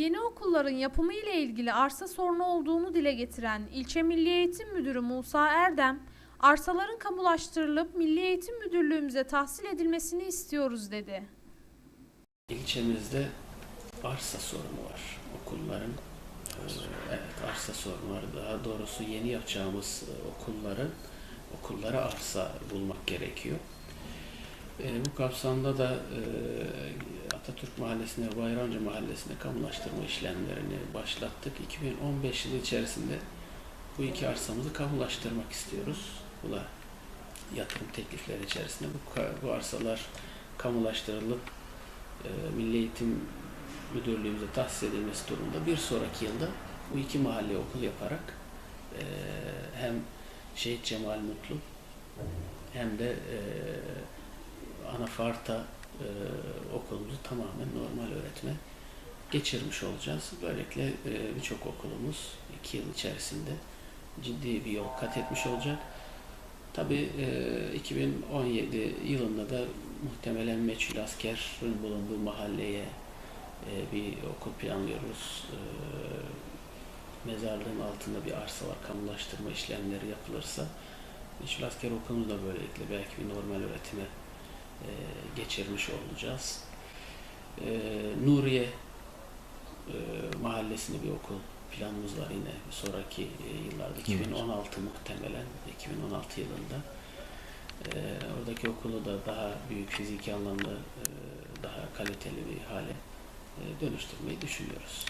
Yeni okulların yapımı ile ilgili arsa sorunu olduğunu dile getiren İlçe Milli Eğitim Müdürü Musa Erdem, arsaların kamulaştırılıp Milli Eğitim Müdürlüğümüze tahsil edilmesini istiyoruz dedi. İlçemizde arsa sorunu var. Okulların e, evet arsa sorunu var. Daha doğrusu yeni yapacağımız e, okulların okullara arsa bulmak gerekiyor. E, bu kapsamda da e, Atatürk Mahallesi'ne Bayramcı Mahallesi'ne kamulaştırma işlemlerini başlattık. 2015 yılı içerisinde bu iki arsamızı kamulaştırmak istiyoruz. Bu da yatırım teklifleri içerisinde bu, bu arsalar kamulaştırılıp e, Milli Eğitim Müdürlüğümüze tahsis edilmesi durumunda bir sonraki yılda bu iki mahalle okul yaparak e, hem Şehit Cemal Mutlu hem de e, Anafarta e, okulumuzu tamamen normal öğretme geçirmiş olacağız. Böylelikle e, birçok okulumuz iki yıl içerisinde ciddi bir yol kat etmiş olacak. Tabii e, 2017 yılında da muhtemelen meçhul askerin bulunduğu mahalleye e, bir okul planlıyoruz. E, mezarlığın altında bir arsa var. Kamulaştırma işlemleri yapılırsa meçhul asker okulumuz da böylelikle belki bir normal öğretime geçirmiş olacağız. E, Nuriye e, mahallesinde bir okul planımız var yine sonraki e, yıllarda 2016 muhtemelen 2016 yılında e, oradaki okulu da daha büyük fiziki anlamda e, daha kaliteli bir hale e, dönüştürmeyi düşünüyoruz.